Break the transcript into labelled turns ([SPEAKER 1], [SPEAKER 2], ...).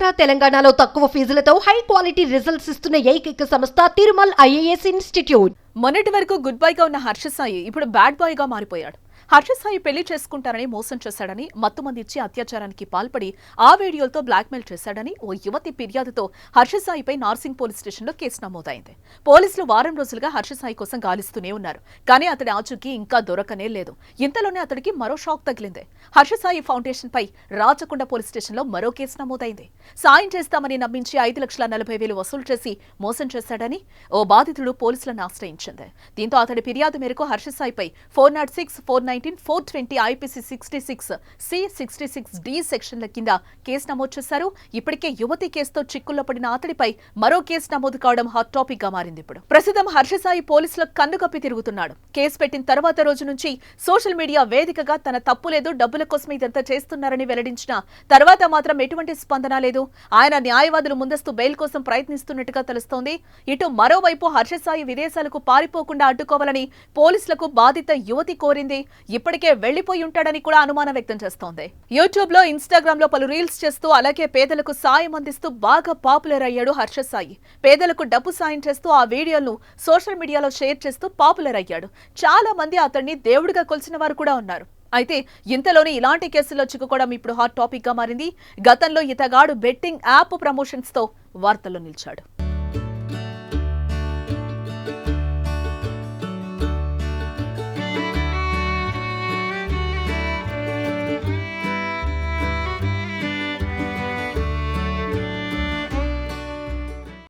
[SPEAKER 1] ఆంధ్ర తెలంగాణలో తక్కువ ఫీజులతో high quality results ఇస్తున్న ఏకైక సంస్థ తిరుమల్ ఐఏఎస్ ఇన్స్టిట్యూట్.
[SPEAKER 2] మొన్నటి వరకు గుడ్ బై గా ఉన్న హర్ష సాయి ఇప్పుడు బ్యాడ్ బాయ్గా మారిపోయాడు. హర్షసాయి పెళ్ళి చేసుకుంటారని మోసం చేశాడని మత్తుమందిచ్చి అత్యాచారానికి పాల్పడి ఆ వీడియోలతో బ్లాక్మెయిల్ చేశాడని ఓ యువతి ఫిర్యాదుతో హర్షసాయిపై నార్సింగ్ పోలీస్ స్టేషన్లో కేసు నమోదైంది. పోలీసులు వారం రోజులుగా హర్ష సాయి కోసం గాలిస్తూనే ఉన్నారు. కానీ అతడి ఆచూకీ ఇంకా దొరకనే లేదు. ఇంతలోనే అతడికి మరో షాక్ తగిలింది. హర్షసాయి సాయి ఫౌండేషన్ పై రాచకొండ పోలీస్ స్టేషన్లో మరో కేసు నమోదైంది. సాయం చేస్తామని నమ్మించి ఐదు లక్షల నలభై వేలు వసూలు చేసి మోసం చేశాడని ఓ బాధితుడు పోలీసులను ఆశ్రయించింది. దీంతో అతడి ఫిర్యాదు మేరకు హర్షసాయిపై four not six four nineteen four twenty IPC sixty six C sixty six D సెక్షన్ల కింద కేసు నమోదు చేశారు. ఇప్పటికే యువతి కేసుతో చిక్కుల్లో పడిన అతడిపై మరో కేసు నమోదు కావడం హాట్ టాపిక్గా మారింది ఇప్పుడు. ప్రస్తుతం హర్ష సాయి పోలీసులకు కన్నుకప్పి తిరుగుతున్నాడు. కేసు పెట్టిన తర్వాత రోజు నుంచి సోషల్ మీడియా వేదికగా తన తప్పు లేదు డబ్బుల కోసం ఇదంతా చేస్తున్నారని వెల్లడించిన తర్వాత మాత్రం ఎటువంటి స్పందన లేదు. ఆయన న్యాయవాదులు ముందస్తు బెయిల్ కోసం ప్రయత్నిస్తున్నట్టుగా తెలుస్తోంది. ఇటు మరోవైపు హర్ష సాయి విదేశాలకు పారిపోకుండా అడ్డుకోవాలని పోలీసులకు బాధిత యువతి కోరింది. ఇప్పటికే వెళ్ళిపోయి ఉంటాడని కూడా అనుమానం వ్యక్తం చేస్తోంది. యూట్యూబ్లో ఇన్స్టాగ్రామ్లో పలు రీల్స్ చేస్తూ అలాగే పేదలకు సాయం అందిస్తూ బాగా పాపులర్ అయ్యాడు హర్ష సాయి పేదలకు డబ్బు సాయం చేస్తూ ఆ వీడియోలను సోషల్ మీడియాలో షేర్ చేస్తూ పాపులర్ అయ్యాడు. చాలా మంది అతన్ని దేవుడిగా కొలిసిన వారు కూడా ఉన్నారు. అయితే ఇంతలోనే ఇలాంటి కేసుల్లో చిక్కుకోవడం ఇప్పుడు హాట్ టాపిక్గా మారింది. గతంలో ఇతగాడు బెట్టింగ్ యాప్ ప్రమోషన్స్తో వార్తల్లో నిలిచాడు.